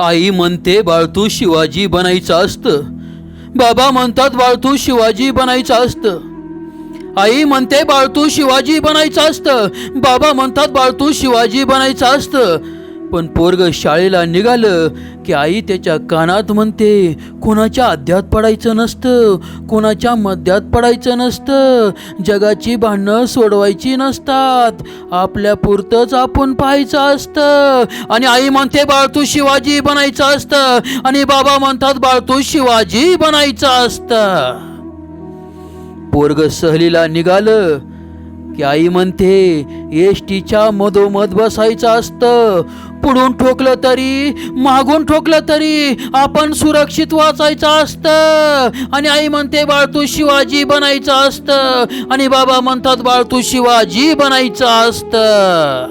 आई म्हणते बाळतू शिवाजी बनायचं असतं. बाबा म्हणतात बाळतू शिवाजी बनायचं असतं. आई म्हणते बाळतू शिवाजी बनायचं असतं. बाबा म्हणतात बाळतू शिवाजी बनायचं असतं. पण पोरग शाळेला निघालं की आई त्याच्या कानात म्हणते कोणाच्या अध्यात पडायचं नसतं कोणाच्या मध्यात पडायचं नसतं जगाची भांडणं सोडवायची नसतात आपल्या पुरतंच आपण पाहायचं असतं. आणि आई म्हणते बाळतू शिवाजी बनायचं असतं. आणि बाबा म्हणतात बाळतू शिवाजी बनायचं असतं. पोरग सहलीला निघालं की आई म्हणते एसटीच्या मधोमध बसायचं असतं पुढून ठोकलं तरी मागून ठोकलं तरी आपण सुरक्षित वाचायचं असतं. आणि आई म्हणते बाळतू शिवाजी बनायचं असतं. आणि बाबा म्हणतात बाळतू शिवाजी बनायचं असतं.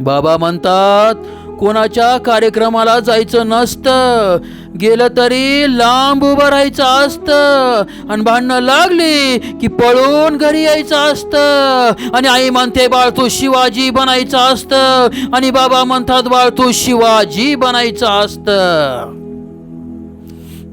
बाबा म्हणतात कोणाच्या कार्यक्रमाला जायचं नसतं. गेलं तरी लांब उभं राहायचं असतं. आणि भांडणं लागली की पळून घरी यायचं असतं. आणि आई म्हणते बाळ तू शिवाजी बनायचं असतं. आणि बाबा म्हणतात बाळ तू शिवाजी बनायचं असतं.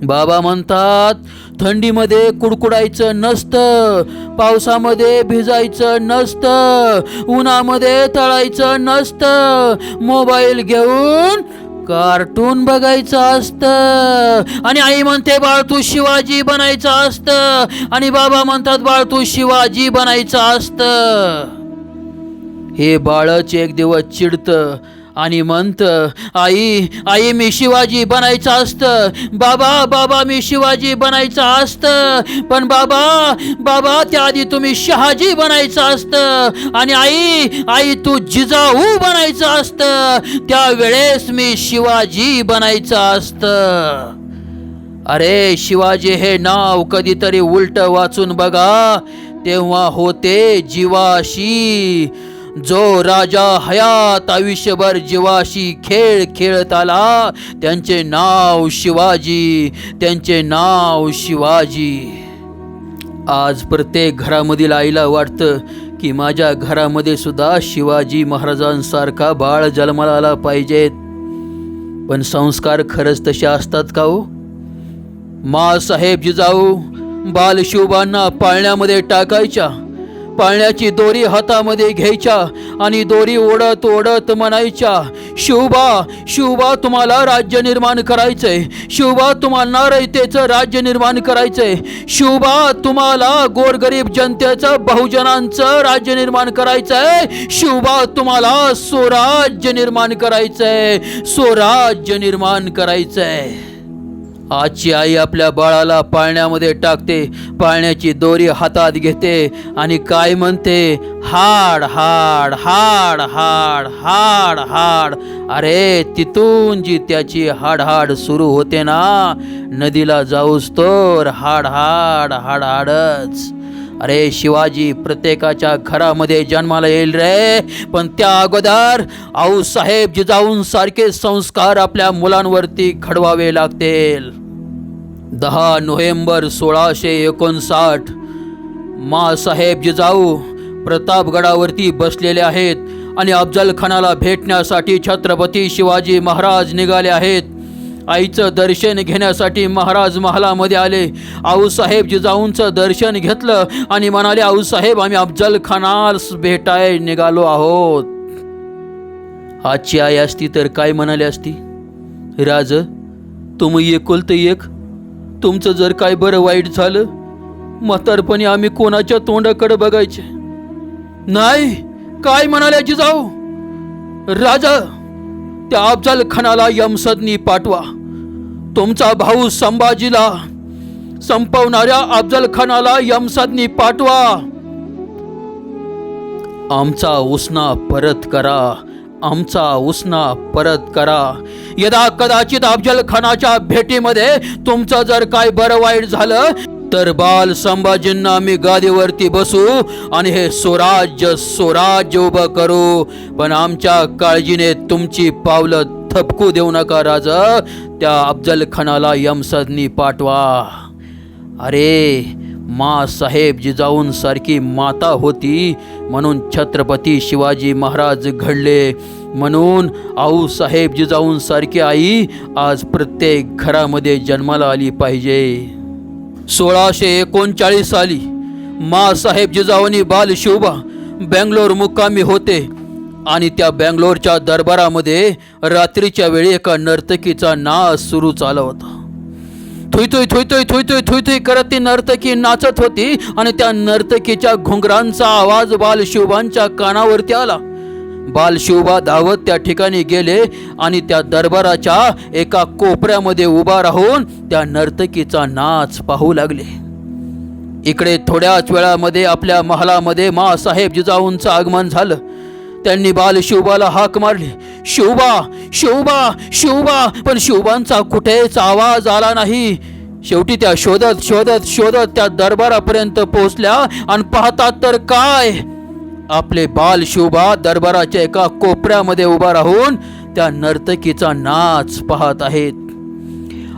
बाबा म्हणतात थंडीमध्ये कुडकुडायचं नसतं. पावसामध्ये भिजायचं नसतं. उन्हामध्ये तळायचं नसतं. मोबाईल घेऊन कार्टून बघायचं असतं. आणि आई म्हणते बाळ तू शिवाजी बनायचं असतं. आणि बाबा म्हणतात बाळ तू शिवाजी बनायचं असतं. हे बाळच एक दिवस चिडतं. आणि म्हणत आई आई मी शिवाजी बनायचं असतं. बाबा बाबा मी शिवाजी बनायचं असतं. पण बाबा बाबा त्याआधी तुम्ही शहाजी बनायचं असतं. आणि आई आई तू जिजाऊ बनायचं असतं. त्यावेळेस मी शिवाजी बनायचं असतं. अरे शिवाजी हे नाव कधीतरी उलट वाचून बघा. तेव्हा होते जीवाशी. जो राजा हयात आयुष्यभर जीवाशी खेळ खेळत आला त्यांचे नाव शिवाजी त्यांचे नाव शिवाजी. आज प्रत्येक घरामधील आईला वाटतं की माझ्या घरामध्ये सुद्धा शिवाजी महाराजांसारखा बाळ जन्माला आला पाहिजेत पण संस्कार खरंच तसे असतात का हो? मासाहेब जिजाऊ बालशिवबांना पाळण्यामध्ये टाकायच्या. पाळण्याची दोरी हातामध्ये घ्यायच्या आणि दोरी ओढत ओढत म्हणायच्या शिवबा शिवबा तुम्हाला राज्य निर्माण करायचंय. शिवबा तुम्हाला रयतेचं राज्य निर्माण करायचंय. शिवबा तुम्हाला गोरगरीब जनतेचं बहुजनांचं राज्य निर्माण करायचंय. शिवबा तुम्हाला स्वराज्य निर्माण करायचंय. स्वराज्य निर्माण करायचंय. आजची आई आपल्या बाळाला पाळण्यामध्ये टाकते. पाळण्याची दोरी हातात घेते आणि काय म्हणते? हाड हाड हाड हाड हाड हाड. अरे तिथून जी त्याची हाड हाड सुरू होते ना नदीला जाऊस तर हाड हाड हाड हाडच. अरे शिवाजी प्रत्येकाच्या घरामध्ये जन्माला येईल रे. पण त्या अगोदर आऊसाहेब जिजाऊंसारखे संस्कार आपल्या मुलांवरती घडवावे लागतील. दहा नोव्हेंबर सोळाशे एकोणसाठ मासाहेब जिजाऊ प्रतापगडावरती बसलेले आहेत आणि अफजल खानाला भेटण्यासाठी छत्रपती शिवाजी महाराज निघाले आहेत. आईचं दर्शन घेण्यासाठी महाराज महालामध्ये आले. आऊसाहेब जिजाऊंचं दर्शन घेतलं आणि म्हणाले आऊसाहेब आम्ही अफजल खानास भेटाय निघालो आहोत. आजची आई असती तर काय म्हणाली असती? राज तुम्ही एकुलतं एक? तुमचं जर काय बरं वाईट झालं म्हातारपणी आम्ही कोणाच्या तोंडाकडे बघायचे? नाही काय म्हणाले जिजाऊ? राजा त्या अफजल खानाला यमसदनी पाठवा. तुमचा भाऊ संभाजीला संपवणाऱ्या अफजल खानाला यमसदनी पाठवा. आमचा उसना परत करा. आमचा उसना परत करा. यदा कदाचित अफजल खानाच्या भेटीमध्ये तुमचं जर काय बरं वाईट झालं तर बाल संभाजींना आम्ही गादीवरती बसू आणि हे स्वराज्य स्वराज्य उभं करू. पण आमच्या काळजीने तुमची पावलं थपकू देऊ नका राजा. त्या अफजल खानाला यमसदनी पाठवा. अरे मा साहेब जिजाऊंसारखी माता होती म्हणून छत्रपती शिवाजी महाराज घडले. म्हणून आऊ साहेब जिजाऊंसारखी आई आज प्रत्येक घरामध्ये जन्माला आली पाहिजे. सोळाशे एकोणचाळीस साली मासाहेब साहेब बाल शिवबा बँगलोर मुक्कामी होते आणि त्या बँगलोरच्या दरबारामध्ये रात्रीच्या वेळी एका नर्तकीचा नाच सुरू झाला होता. Thuy Thuy Thuy Thuy Thuy Thuy Thuy Thuy करत ती नर्तकी नाचत होती आणि त्या नर्तकीच्या घुंगरांचा आवाज बालशिवबांच्या कानावरती आला. बालशिवबा धावत त्या ठिकाणी गेले आणि त्या दरबाराच्या एका कोपऱ्यामध्ये उभा राहून त्या नर्तकीचा नाच पाहू लागले. इकडे थोड्याच वेळामध्ये आपल्या महालामध्ये मा साहेब जिजाऊंचं आगमन झालं. त्यांनी बाल शिवबाला हाक मारली. शिवबा शिवबा शिवबा पण शिवबांचा कुठेच आवाज आला नाही. शेवटी त्या शोधत शोधत शोधत त्या दरबारापर्यंत पोहोचल्या आणि पाहतात तर काय? आपले बाल शिवबा दरबाराच्या एका कोपऱ्यामध्ये उभा राहून त्या नर्तकीचा नाच पाहत आहेत.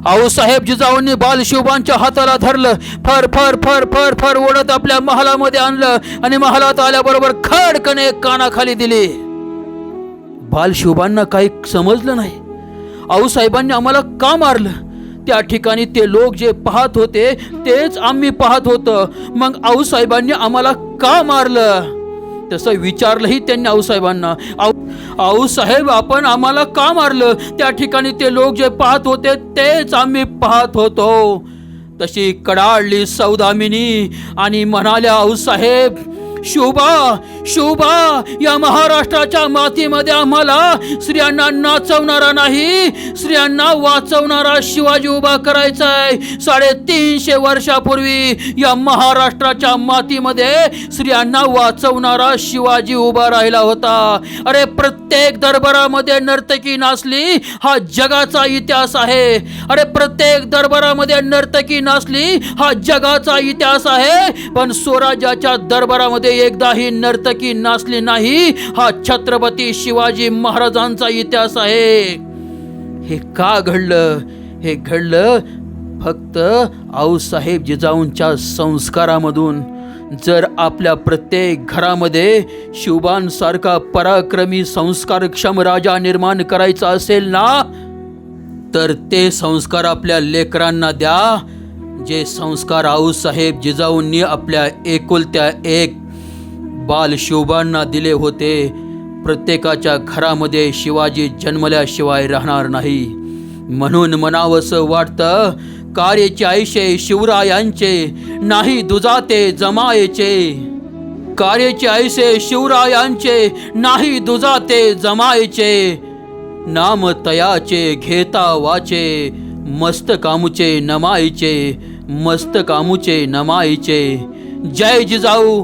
आऊसाहेब जिजाऊंनी बालशिवबांच्या हाताला धरलं फर फर फर फर फर ओढत आपल्या महालामध्ये आणलं आणि महालात आल्याबरोबर खडकने कानाखाली दिली. बालशिवबांना काही समजलं नाही. आऊसाहेबांनी आम्हाला का मारलं? त्या ठिकाणी ते लोक जे पाहत होते तेच आम्ही पाहत होतं. मग आऊसाहेबांनी आम्हाला का मारलं? तसं विचारलंही त्यांनी आऊसाहेबांना आऊ आऊसाहेब आपण आम्हाला का मारलं? त्या ठिकाणी ते लोक जे पाहत होते तेच आम्ही पाहत होतो. तशी कडाळली सौदामिनी आणि म्हणाल्या आऊसाहेब शोभा शोभा या महाराष्ट्राच्या मातीमध्ये आम्हाला स्त्रियांना नाचवणारा नाही स्त्रियांना वाचवणारा शिवाजी उभा करायचा आहे. साडेतीनशे वर्षापूर्वी या महाराष्ट्राच्या मातीमध्ये स्त्रियांना वाचवणारा शिवाजी उभा राहिला होता. अरे प्रत्येक दरबारामध्ये नर्तकी नाचली हा जगाचा इतिहास आहे. अरे प्रत्येक दरबारामध्ये नर्तकी नाचली हा जगाचा इतिहास आहे. पण स्वराज्याच्या दरबारामध्ये एकदाही नर्तकी नाचली नाही हा छत्रपती शिवाजी महाराजांचा इतिहास आहे. हे का घडलं? हे घडलं फक्त आऊसाहेब जिजाऊंच्या संस्कारामधून. जर आपल्या प्रत्येक घरामध्ये शिवबांसारखा पराक्रमी संस्कारक्षम राजा निर्माण करायचा असेल ना तर ते संस्कार आपल्या लेकरांना द्या. जे संस्कार आऊसाहेब जिजाऊंनी आपल्या एकुलत्या एक बाल शिवबांना दिले होते. प्रत्येकाच्या घरामध्ये शिवाजी जन्मल्याशिवाय राहणार नाही. म्हणून म्हणावंसं वाटतं कार्याचे आयशे शिवरायांचे नाही दुजाते जमायचे. कार्याचे आयुष्य शिवरायांचे नाही दुजाते जमायचे. नाम तयाचे घेता वाचे मस्त कामुचे नमायचे मस्त कामुचे नमायचे. जय जिजाऊ